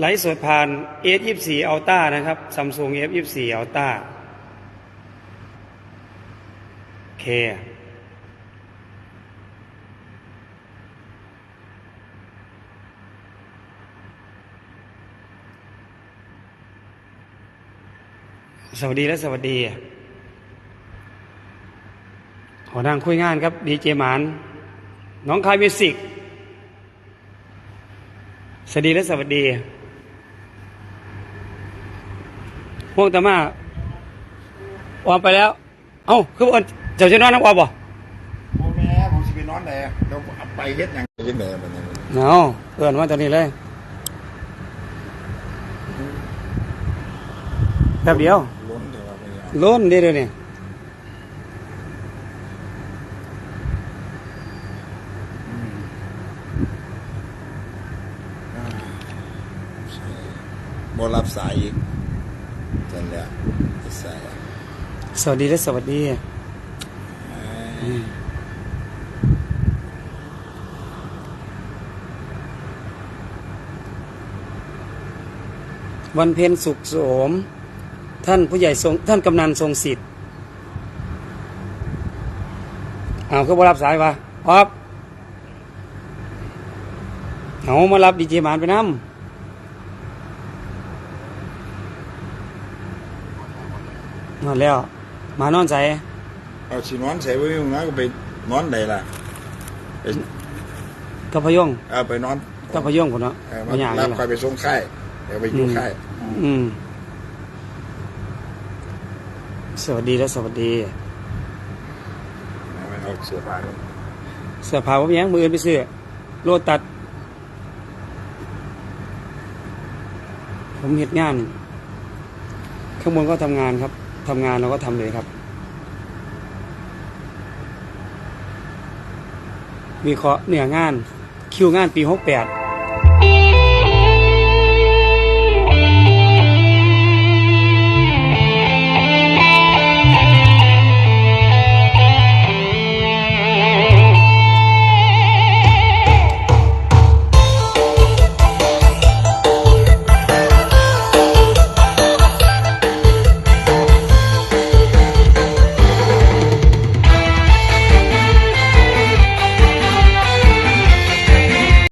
ไลฟ์สดผ่าน S24 Ultra นะครับ Samsung F24 Ultra โอเค สวัสดีและสวัสดี ขอนั่งคุยงานครับ ดีเจหมาน น้องคายมิวสิก สวัสดีและสวัสดีพวกตามาออมไปแล้ว เอ้าคือว่าเจ้าจะนอนน้ำออมบ่โอ้แม่ผมสิไปนอนไหนเดี๋ยวเอาไปเฮ็ดหยังเฮ็ดแหน่แบบนี้เอาเอินมาตอนนี้เลยแป๊บเดียวล้นเดี๋ยวเราไปเอาล้นเดียวนี่ บ่รับสายอีกจันแล้วสายสวัสดีและสวัสดีวันเพ็ญสุขโสม ท่านผู้ใหญ่ทรงท่านกำนันทรงสิทธิ์อ้าวคือบ่รับสายวะครับเอามารับดีเจหมานไปน้ำ นอนแล้วมานอนใส่เอาสินอนใส่ไว้ตรงนั้นก็ไปนอนไหนล่ะไปกับพะยงเอาไปนอนกับพะยงผมเนาะเออบ่ยากรันี่บล่ะใครไปส่งค่ายเดี๋ยวไปอยู่ค่ายอืม สวัสดีและสวัสดี เอาเสื้อผ้าด้วยเสื้อผ้าผมยังมืออื่นไปซื้อโลตัด ผมเหตุงาน ข้างบนก็ทำงานครับ ทำงานเราก็ทำเลยครับวิเคราะห์เนื้องานคิวงานปีหกแปด